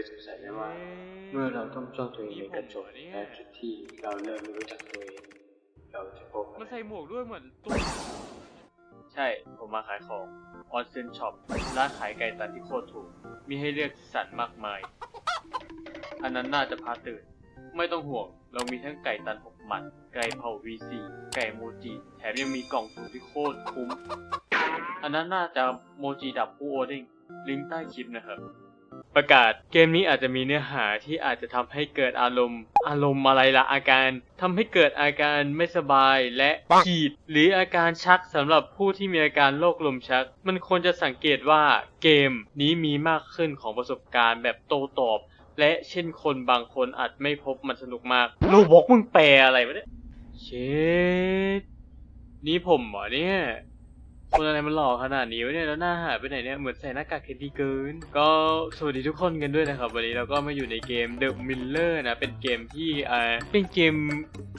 ยสงสัยได้ว่า เมื่อเราต้องจ้องตัวเองในกระจกและจุดที่เราเริ่มไม่รู้จักตัวเอง เราจะพบมันใส่หมวกด้วยเหมือนตัวใช่ ผมมาขายของออนเซนช็อปร้านขายไก่ตันที่โคตรถูก มีให้เลือกสรรมากมาย อันนั้นน่าจะพาตื่น ไม่ต้องห่วง เรามีทั้งไก่ตันหกหมัด ไก่เผา VC ไก่โมจิ แถมยังมีกล่องสุ่มที่โคตรคุ้ม อันนั้นน่าจะโมจิดับผู้โอเด้งลิงก์ใต้คลิปนะครับ ประกาศเกมนี้อาจจะมีเนื้อหาที่อาจจะทำให้เกิดอารมณ์ อารมณ์อะไรละอาการทำให้เกิดอาการไม่สบายและขีด หรืออาการชักสำหรับผู้ที่มีอาการโรคลมชัก มันควรจะสังเกตว่าเกมนี้มีมากขึ้นของประสบการณ์แบบโต้ตอบ และเช่นคนบางคนอาจไม่พบมันสนุกมากโลบอกมึงแปลอะไรวะเนี่ยเชดนี่ผมเหรอเนี่ย คนอะไรมันหล่อขนาดนี้วะเนี่ยแล้วหน้าหายไปไหนเนี่ยเหมือนใส่หน้ากากเคนดีเกินก็สวัสดีทุกคนกันด้วยนะครับ วันนี้เราก็มาอยู่ในเกม The Miller นะเป็นเกมที่เออเป็นเกม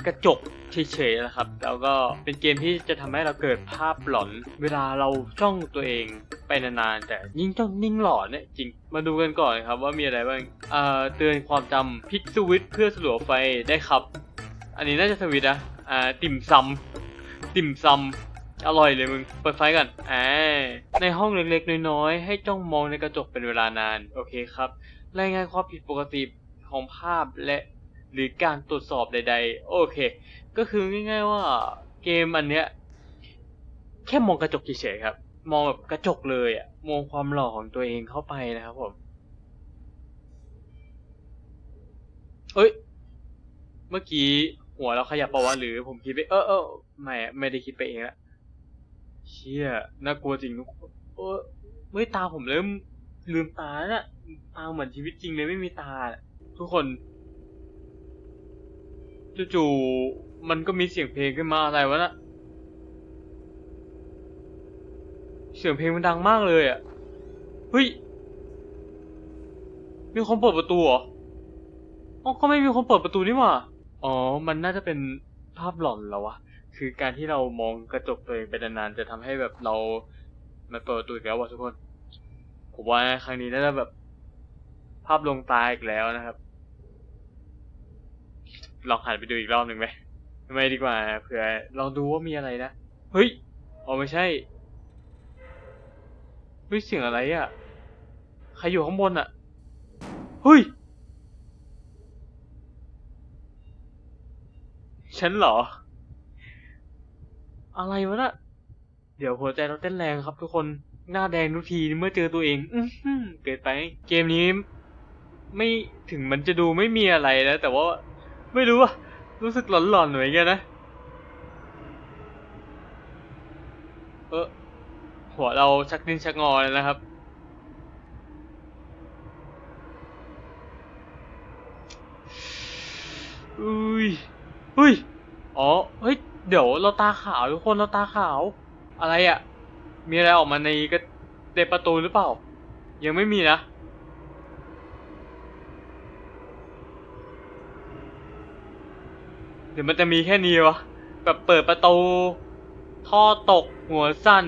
กระจกเฉยๆนะครับ แล้วก็เป็นเกมที่จะทำให้เราเกิดภาพหลอน เวลาเราจ้องตัวเองไปนานๆแต่ยิ่งจ้องยิ่งหลอนเนี่ยจริงมาดูกันก่อนครับว่ามีอะไรบ้างเอ่อเตือนความจำพิกสวิตเพื่อสลัวไฟได้ครับ อันนี้น่าจะสวิตนะอ่าติ่มซำติ่มซำ อร่อยเลยมึง เปิดไฟก่อนอ่าในห้องเล็กๆ น้อยๆ ให้จ้องมองในกระจกเป็นเวลานาน โอเคครับ รายงานความผิดปกติของภาพและหรือการตรวจสอบใด ๆ โอเค ก็คือง่ายๆว่าเกมอันเนี้ย แค่มองกระจกเฉยๆครับ มองแบบกระจกเลยอะมองความหล่อของตัวเองเข้าไปนะครับผมเอ้ย เมื่อกี้หัวเราขยับปล่าวะหรือผมคิดไปเออเออไม่ไม่ได้คิดไปเองละ เชี่ยน่ากลัวจริงทุกคนเออเฮ้ยตาผมเริ่มลืมตาแล้วน่ะตาเหมือนชีวิตจริงเลยไม่มีตา ทุกคนจู่ๆมันก็มีเสียงเพลงขึ้นมาอะไรวะน่ะเสียงเพลงมันดังมากเลยอะเฮ้ยมีคนเปิดประตูเหรออ๋อก็ไม่มีคนเปิดประตูนี่หว่า อ๋อ มันน่าจะเป็นภาพหลอนแล้ววะ คือการที่เรามองกระจกตัวเองไปนานๆจะทำให้แบบเรามันเปิดประตูอีกแล้วว่ะทุกคน ผมว่าครั้งนี้น่าจะแบบ ภาพลงตาอีกแล้วนะครับ ลองหันไปดูอีกรอบหนึ่งไหมไม่ดีกว่าเผื่อลองดูว่ามีอะไรนะเฮ้ยอ๋อไม่ใช่เฮ้ยเสียงอะไรอะ่ะใครอยู่ข้างบนอะ่ะเฮ้ยฉันเหรอ อะไรวะน่ะเดี๋ยวหัวใจเราเต้นแรงครับทุกคนหน้าแดงทุกทีเมื่อเจอตัวเอง อืเกิดไป เกมนี้ ไม่ถึงมันจะดูไม่มีอะไรนะ แต่ว่าไม่รู้อะรู้สึกหลอนๆเหมือนกันนะ เออหัวเราชักดิ้นชักงอแล้วนะครับ อุ้ยอุ้ย อ๋อ เฮ้ย เดี๋ยวเราตาขาวทุกคนเราตาขาว อะไรอะ่ะ มีอะไรออกมาในกระในประตูหรือเปล่า ยังไม่มีนะ เดี๋ยวมันจะมีแค่นี้วะแบบเปิดประตู ท่อตกหัวสั่น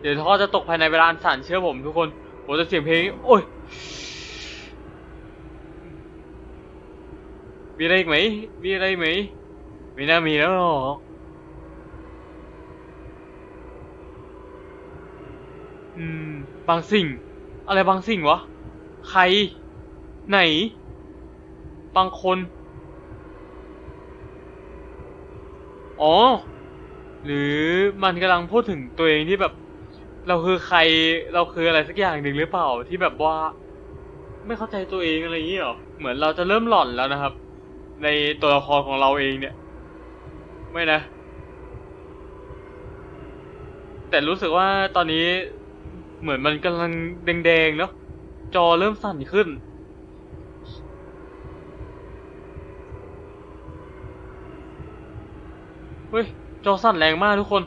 เดี๋ยวท่อจะตกภายในเวลาอันสั่นเชื่อผมทุกคนผมจะเสียงเพลงโอ้ยมีอะไรอีกไหมมีอะไรอีกไหม ม่น่ามีแล้วหรออืม บางสิ่ง อะไรบางสิ่งวะ ใคร ไหน บางคน อ๋อ หรือมันกำลังพูดถึงตัวเองที่แบบ เราคือใคร เราคืออะไรสักอย่างหนึ่งหรือเปล่าที่แบบว่า ไม่เข้าใจตัวเองอะไรอย่างนี้ยหรอ เหมือนเราจะเริ่มหลอนแล้วนะครับ ในตัวละครของเราเองเนี่ย ไม่นะ แต่รู้สึกว่าตอนนี้เหมือนมันกำลังแดงๆเนาะจอเริ่มสั่นขึ้น เฮ้ย จอสั่นแรงมากทุกคน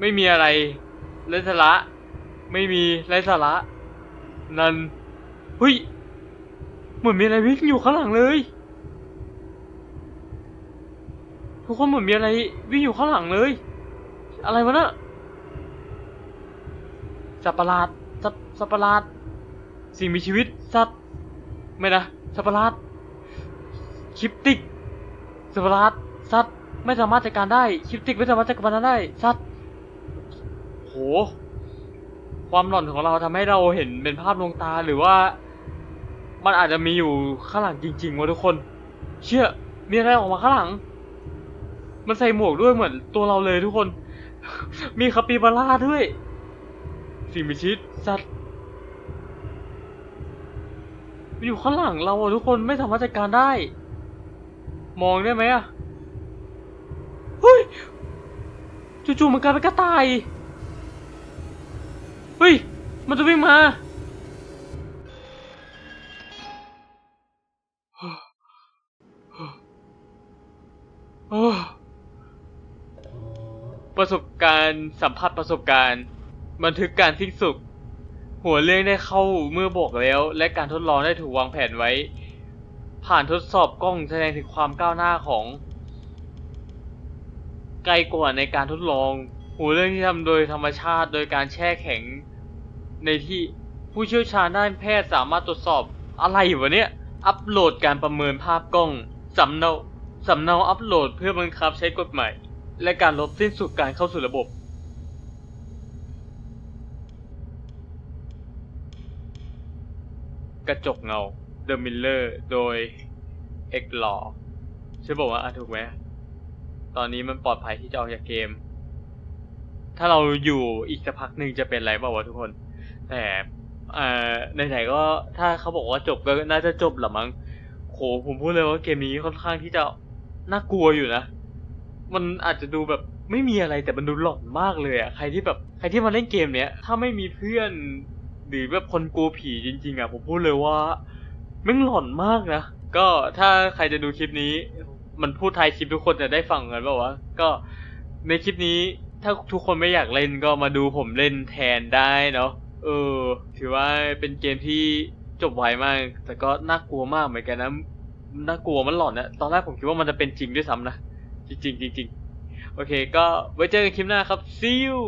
ไม่มีอะไรไร้สาระ ไม่มีไร้สาระ นั่นเฮ้ย เหมือนมีอะไรวิ่งอยู่ข้างหลังเลย ทุกคนเหมือนมีอะไรวิ่งอยู่ข้างหลังเลย อะไรวะน่ะจับประหลาดสัตว์สัตว์ประหลาด สิ่งมีชีวิตสัตว์ไม่นะสัตว์ประหลาดคริปติกสัตว์ประหลาดสัตว์ไม่สามารถจัดการได้คริปติกไม่สามารถจัดการได้สัตว์โหความหลอนของเราทำให้เราเห็นเป็นภาพลวงตาหรือว่า มันอาจจะมีอยู่ข้างหลังจริงๆวะทุกคน เชื่อมีอะไรออกมาข้างหลัง มันใส่หมวกด้วยเหมือนตัวเราเลยทุกคน มีคาปิบาร่าด้วย สิ่งมีชีวิตสัตว์มันอยู่ข้างหลังเราอะทุกคนไม่สามารถจัดการได้ มองได้ไหมอะเฮ้ยจู่ๆมันกลายเป็นกระต่าย เฮ้ย มันจะวิ่งมาโอ้ ประสบการณ์สัมผัสประสบการณ์ บันทึกการสิ้นสุด หัวเรื่องได้เข้าเมื่อบอกแล้ว และการทดลองได้ถูกวางแผนไว้ ผ่านทดสอบกล้องแสดงถึงความก้าวหน้าของ ไกลกว่าในการทดลอง หัวเรื่องที่ทำโดยธรรมชาติ โดยการแช่แข็ง ในที่ผู้เชี่ยวชาญด้านแพทย์สามารถตรวจสอบอะไรวะเนี่ยอัปโหลดการประเมินภาพกล้องสำเนาสำเนาอัปโหลดเพื่อบังคับใช้กฎหมาย และการลบสิ้นสุดการเข้าสู่ระบบ กระจกเงา The Miller โดย X Law ช่บอกว่าอะถูกไหม ตอนนี้มันปลอดภัยที่จะออกจากเกม ถ้าเราอยู่อีกสักพักหนึ่งจะเป็นไรเปล่าวะทุกคน แต่เอ่อในไหนก็ถ้าเขาบอกว่าจบก็น่าจะจบหละมั้งโหผมพูดเลยว่าเกมนี้ค่อนข้างที่จะน่ากลัวอยู่นะ มันอาจจะดูแบบไม่มีอะไรแต่มันดูหลอนมากเลยอะใครที่แบบใครที่มาเล่นเกมเนี้ยถ้าไม่มีเพื่อนหรือแบบคนกลัวผีจริง ๆอะผมพูดเลยว่าแม่งหลอนมากนะก็ถ้าใครจะดูคลิปนี้ มันพูดไทยคลิปทุกคนจะได้ฟังกันป่าวะก็ในคลิปนี้ถ้าทุกคนไม่อยากเล่นก็มาดูผมเล่นแทนได้เนาะเออ ถือว่าเป็นเกมที่จบไวมาก แต่ก็น่ากลัวมากเหมือนกันนะน่ากลัวมันหลอนนะตอนแรกผมคิดว่ามันจะเป็นจริงด้วยซ้ำนะ จริงๆจริงโอเค ก็ไว้เจอกันคลิปหน้าครับ see you